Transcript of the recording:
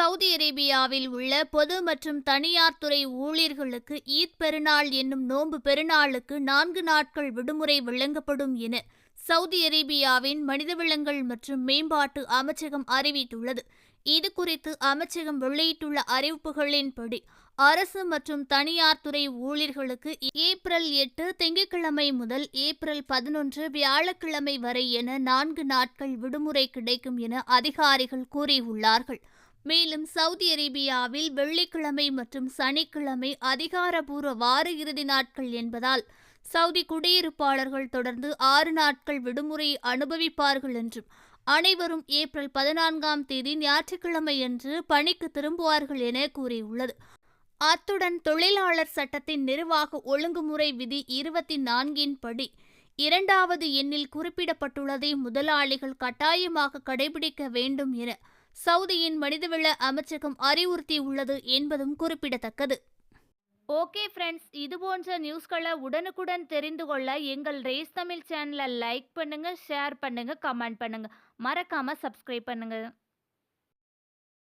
Saudi அரேபியாவில் உள்ள பொது மற்றும் தனியார் துறை ஊழியர்களுக்கு ஈத் பெருநாள் என்னும் நோன்பு பெருநாளுக்கு நான்கு நாட்கள் விடுமுறை வழங்கப்படும் என சவுதி அரேபியாவின் மனிதவளங்கள் மற்றும் மேம்பாட்டு அமைச்சகம் அறிவித்துள்ளது. இது குறித்து அமைச்சகம் வெளியிட்டுள்ள அறிவிப்புகளின்படி அரசு மற்றும் தனியார் துறை ஊழியர்களுக்கு ஏப்ரல் எட்டு திங்கட்கிழமை முதல் ஏப்ரல் பதினொன்று வியாழக்கிழமை வரை என நான்கு நாட்கள் விடுமுறை கிடைக்கும் என அதிகாரிகள் கூறியுள்ளார்கள். மேலும் சவுதி அரேபியாவில் வெள்ளிக்கிழமை மற்றும் சனிக்கிழமை அதிகாரபூர்வ வார இறுதி நாட்கள் என்பதால் சவுதி குடியிருப்பாளர்கள் தொடர்ந்து ஆறு நாட்கள் விடுமுறை அனுபவிப்பார்கள் என்றும் அனைவரும் ஏப்ரல் பதினான்காம் தேதி ஞாயிற்றுக்கிழமை என்று பணிக்கு திரும்புவார்கள் என கூறியுள்ளது. அத்துடன் தொழிலாளர் சட்டத்தின் நிர்வாக ஒழுங்குமுறை விதி இருபத்தி நான்கின் படி இரண்டாவது எண்ணில் குறிப்பிடப்பட்டுள்ளதை முதலாளிகள் கட்டாயமாக கடைபிடிக்க வேண்டும் என சவுதியின் மனிதவள அமைச்சகம் அறிவுறுத்தியுள்ளது என்பதும் குறிப்பிடத்தக்கது. ஓகே ஃப்ரெண்ட்ஸ் இது போன்ற நியூஸ்களை உடனுக்குடன் தெரிந்து கொள்ள எங்கள் ரேஸ் தமிழ் சேனலை லைக் பண்ணுங்கள் ஷேர் பண்ணுங்கள் கமெண்ட் பண்ணுங்கள் மறக்காமல் சப்ஸ்கிரைப் பண்ணுங்கள்